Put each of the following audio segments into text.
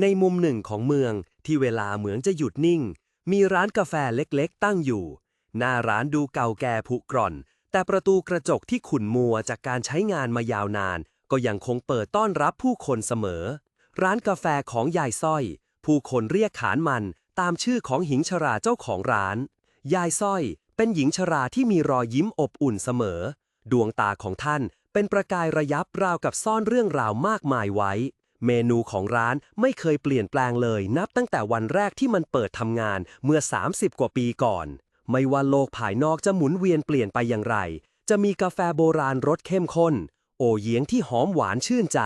ในมุมหนึ่งของเมืองที่เวลาเหมือนจะหยุดนิ่ง มีร้านกาแฟเล็กๆ ตั้งอยู่ หน้าร้านดูเก่าแก่ผุกร่อน แต่ประตูกระจกที่ขุ่นมัวจากการใช้งานมายาวนาน ก็ยังคงเปิดต้อนรับผู้คนเสมอ ร้านกาแฟของยายสร้อย ผู้คนเรียกขานมันตามชื่อของหญิงชราเจ้าของร้าน ยายสร้อย เป็นหญิงชราที่มีรอยยิ้มอบอุ่นเสมอ ดวงตาของท่านเป็นประกายระยับราวกับซ่อนเรื่องราวมากมายไว้ เมนูของร้านไม่เคยเปลี่ยนแปลงเลย นับตั้งแต่วันแรกที่มันเปิดทำงานเมื่อ 30 กว่าปีก่อน ไม่ว่าโลกภายนอกจะหมุนเวียนเปลี่ยนไปอย่างไร จะมีกาแฟโบราณรสเข้มข้น โอเยียงที่หอมหวานชื่นใจ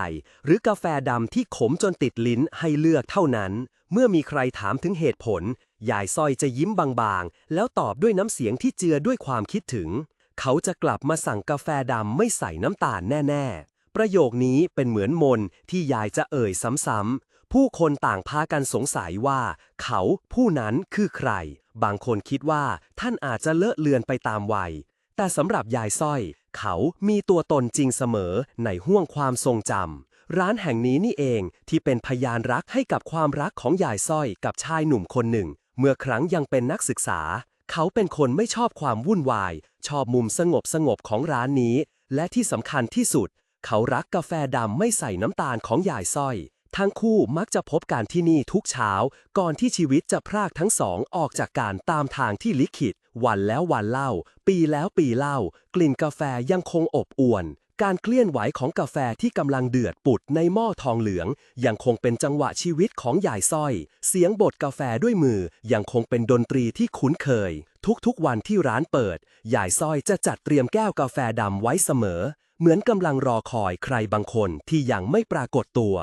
หรือกาแฟดำที่ขมจนติดลิ้นให้เลือกเท่านั้น เมื่อมีใครถามถึงเหตุผลยายสร้อยจะยิ้มบางๆ แล้วตอบด้วยน้ำเสียงที่เจือด้วยความคิดถึง เขาจะกลับมาสั่งกาแฟดำไม่ใส่น้ำตาลแน่ ๆ ประโยคนี้เป็นเหมือนมนต์ที่ยายจะเอ่ยซ้ำๆ ผู้คนต่างพากันสงสัยว่า เขาผู้นั้นคือใคร บางคนคิดว่าท่านอาจจะเลอะเลือนไปตามวัย แต่สำหรับยายสร้อย เขามีตัวตนจริงเสมอในห้วงความทรงจำร้านแห่งนี้นี่เองที่เป็นพยานรักให้กับความรักของยายสร้อยกับชายหนุ่มคนหนึ่ง เมื่อครั้งยังเป็นนักศึกษา เขาเป็นคนไม่ชอบความวุ่นวาย ชอบมุมสงบสงบๆของร้านนี้ และที่สำคัญที่สุด เขารักกาแฟดำไม่ใส่น้ำตาลของยายสร้อย ทั้งคู่มักจะพบกันที่นี่ทุกเช้า ก่อนที่ชีวิตจะพรากทั้งสองออกจากการตามทางที่ลิขิต วันแล้ววันเล่า ปีแล้วปีเล่า กลิ่นกาแฟยังคงอบอวนการเคลื่อนไหวของกาแฟที่กำลังเดือดปุดในหม้อทองเหลือง ยังคงเป็นจังหวะชีวิตของยายสร้อย เสียงบดกาแฟด้วยมือ ยังคงเป็นดนตรีที่คุ้นเคย ทุกๆวันที่ร้านเปิดยายสร้อยจะจัดเตรียมแก้วกาแฟดำไว้เสมอ เหมือนกำลังรอคอยใครบางคนที่ยังไม่ปรากฏตัว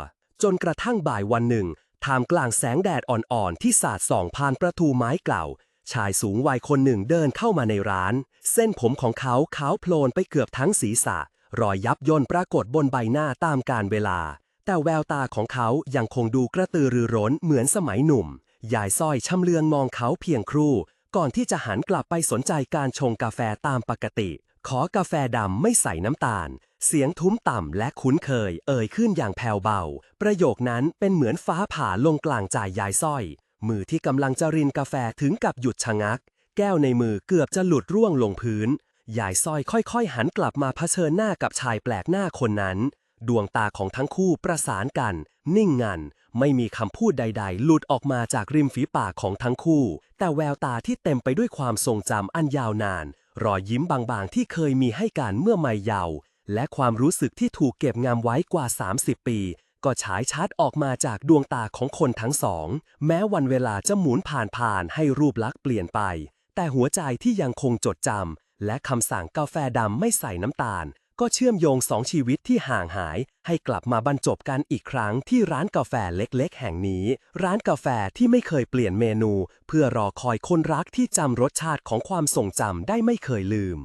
จนกระทั่งบ่ายวันหนึ่งท่ามกลางแสงแดดอ่อนๆ ที่สาดส่องผ่านประตูไม้เก่า ชายสูงวัยคนหนึ่งเดินเข้ามาในร้าน เส้นผมของเขาขาวโพลนไปเกือบทั้งศีรษะ รอยยับย่นปรากฏบนใบหน้าตามกาลเวลา แต่แววตาของเขายังคงดูกระตือรือร้นเหมือนสมัยหนุ่ม ยายสร้อยชำเลืองมองเขาเพียงครู่ ก่อนที่จะหันกลับไปสนใจการชงกาแฟตามปกติ ขอกาแฟดำไม่ใส่น้ำตาล เสียงทุ้มต่ำและคุ้นเคย เอ่ยขึ้นอย่างแผ่วเบา ประโยคนั้นเป็นเหมือนฟ้าผ่าลงกลางใจยายสร้อย มือที่กำลังจะรินกาแฟถึงกับหยุดชะงัก แก้วในมือเกือบจะหลุดร่วงลงพื้น ยายสร้อยค่อยๆ หันกลับมาเผชิญหน้ากับชายแปลกหน้าคนนั้น ดวงตาของทั้งคู่ประสานกัน นิ่งงัน ไม่มีคำพูดใด ๆ หลุดออกมาจากริมฝีปากของทั้งคู่ แต่แววตาที่เต็มไปด้วยความทรงจำอันยาวนาน รอยยิ้มบางๆ ที่เคยมีให้การเมื่อไม่เยาว์และความรู้สึกที่ถูกเก็บงำไว้กว่า 30 ปี ก็ฉายชัดออกมาจากดวงตาของคนทั้งสอง แม้วันเวลาจะหมุนผ่านผ่านให้รูปลักษณ์เปลี่ยนไป แต่หัวใจที่ยังคงจดจำและคำสั่งกาแฟดำไม่ใส่น้ำตาล ก็เชื่อมโยงสองชีวิตที่ห่างหาย ให้กลับมาบรรจบกันอีกครั้งที่ร้านกาแฟเล็กๆ แห่งนี้ ร้านกาแฟที่ไม่เคยเปลี่ยนเมนู เพื่อรอคอยคนรักที่จำรสชาติของความทรงจำได้ไม่เคยลืม